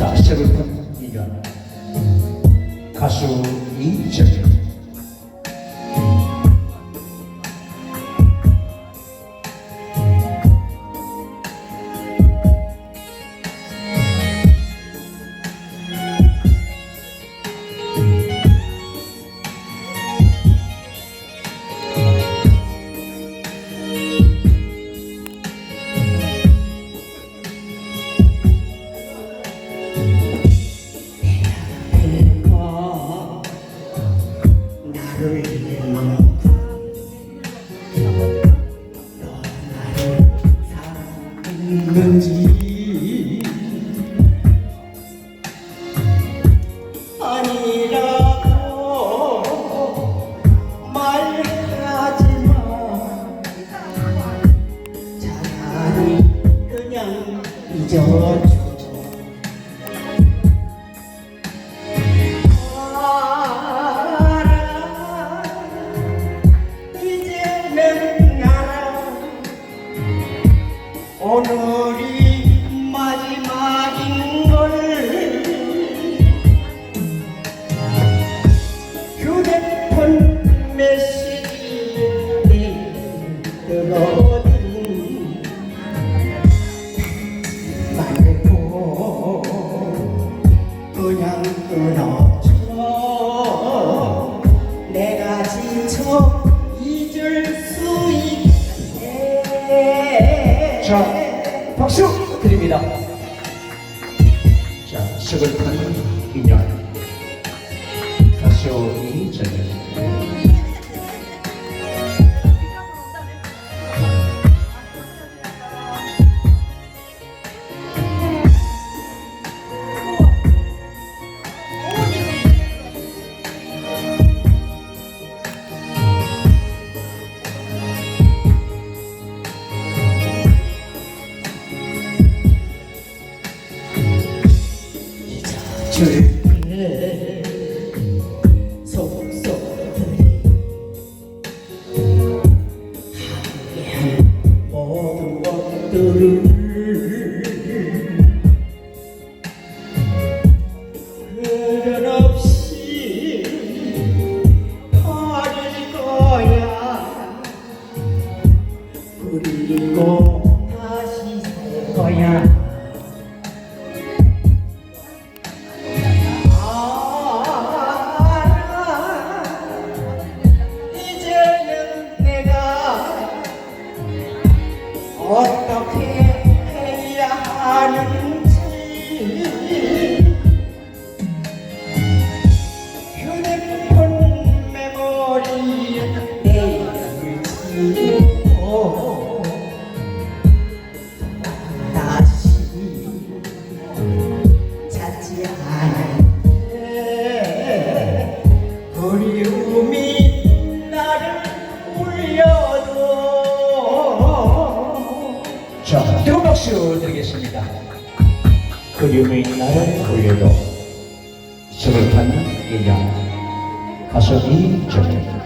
자, 세븐틴 인연 가수 이정 사랑했는지 아니라고 말하지마 차라리 그냥 잊어줘 메시지 들어든 말고 그냥 끊어줘 내가 지쳐 잊을 수 있게 자, 박수 드립니다. 자, 세븐틴 인연 가수 이정현 줄게 속속들이 함께한 모든 것들을 그런 없이 버릴 거야 그리고 자, 뜨거운 박수 드리겠습니다. 그리움이 나를 돌려도 세븐틴 인연 가수 이정현